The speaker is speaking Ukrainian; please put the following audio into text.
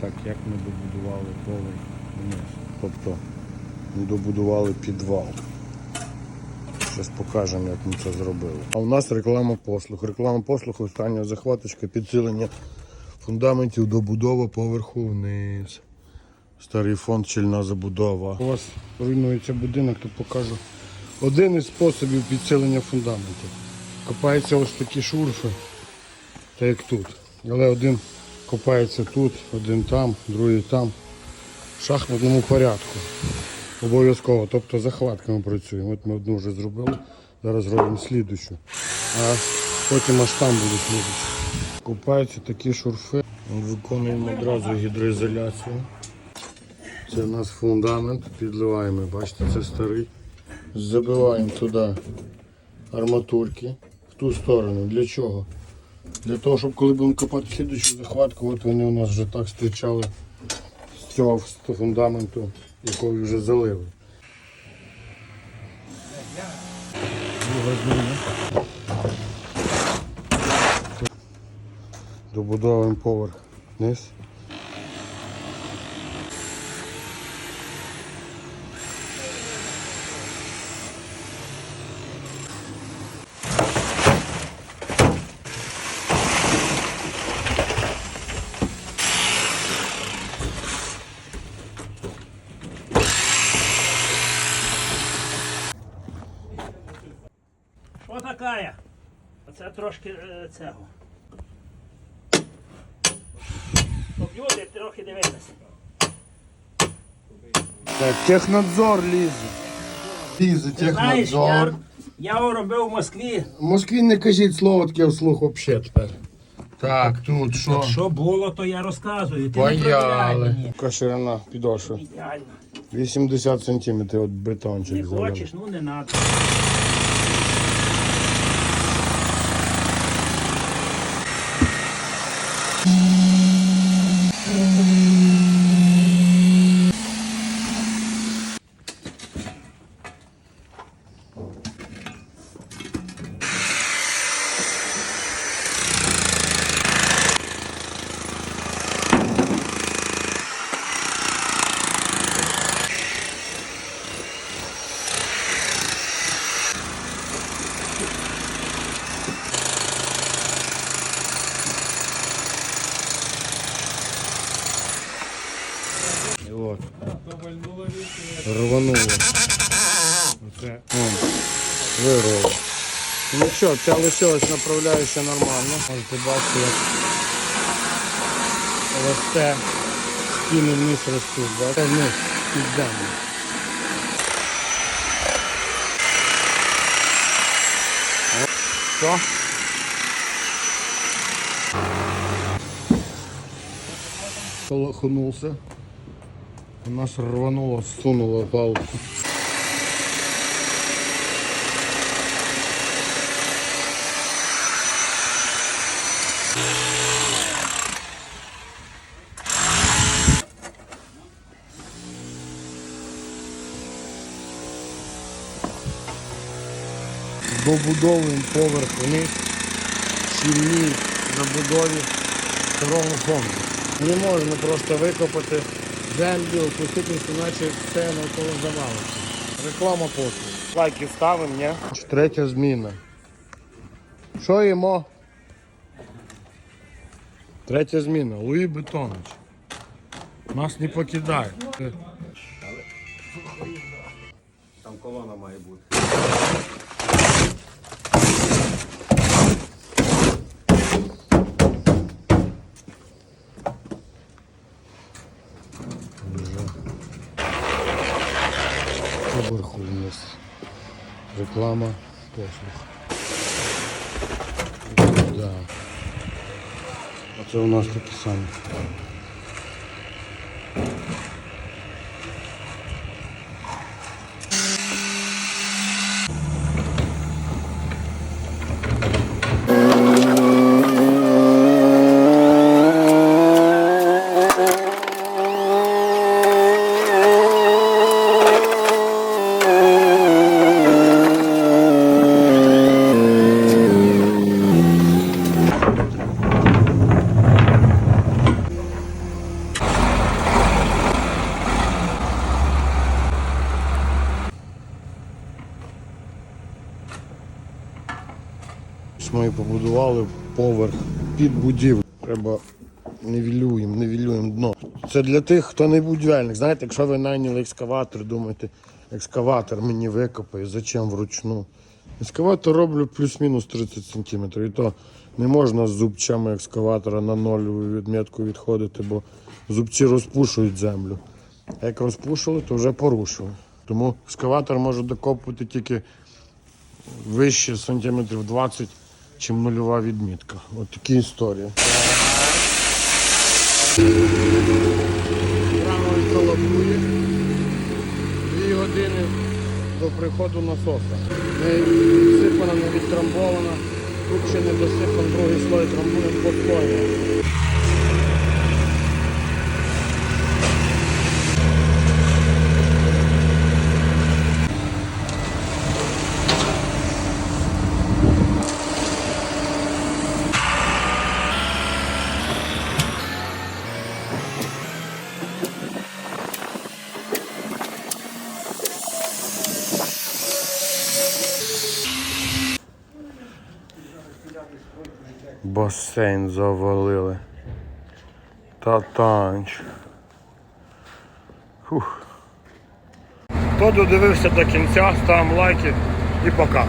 так як ми добудували поверх вниз. Тобто ми добудували підвал. Зараз покажемо, як ми це зробили. А у нас реклама послуг. Реклама послуг, остання захваточка, підсилення фундаментів, добудова поверху вниз. Старий фонд, щільна забудова. У вас руйнується будинок, то покажу. Один із способів підсилення фундаментів. Копаються ось такі шурфи, так як тут. Але один копається тут, один там, другий там. В шахматному порядку. Обов'язково. Тобто захватками працюємо. От ми одну вже зробили. Зараз зробимо слідущу. А потім аж там буде слідуща. Купаються такі шурфи. Виконуємо одразу гідроізоляцію. Це у нас фундамент, підливаємо, бачите, це старий. Забиваємо туди арматурки в ту сторону. Для чого? Для того, щоб коли будемо копати слідчу захватку, от вони у нас вже так стирчали з цього фундаменту, який вже залили. Добудовуємо поверх вниз. Що така? Оце трошки е, цього. Щоб люди трохи дивилися. Так, технадзор лізе. Лізе Ти знаєш, я, я його робив в Москві. В Москві не кажіть слово таке вслух взагалі тепер. Так, тут що? Що було, то я розказую. Ти не мені. Яка ширина підошви? Ідеально. 80 сантиметрів от бетончик. Не хочеш, ну не треба. Рвануло. Оце. Вирвало. Ну що, ця лишилась направляюча нормально. Можете бачити, як росте. Стіни вниз ростуть. Бачите? Вниз, під землю. Що? У нас рвануло, сунуло палку. Добудовуємо поверх вниз, щільній забудові старого фонду. Не можна просто викопати землю, опуститися, наче все навколо завалиться. Реклама послуг. Лайки ставимо, ні? Третя зміна. Що їмо? Третя зміна. Луї Бетонович. Нас не покидає. Там колона має бути. Поверху вниз. Реклама послуг. Да. Оце у нас такі самі. Ми побудували поверх під будівлю. Треба нівелюємо, нівелюємо дно. Це для тих, хто не будівельник. Знаєте, якщо ви найняли екскаватор, думаєте, екскаватор мені викопає, зачем вручну? Екскаватор роблю плюс-мінус 30 см. І то не можна з зубчами екскаватора на ноль відмітку відходити, бо зубці розпушують землю. А як розпушили, то вже порушили. Тому екскаватор може докопувати тільки вище сантиметрів 20, чим нульова відмітка. От такі історії. Рано колобує. Дві години до приходу насоса. Не відсипана, не відтрамбована. Тут ще не досипан другий слой трамбує по Басейн завалили. Татанч. Фух. Хто додивився до кінця, ставимо лайки і пока.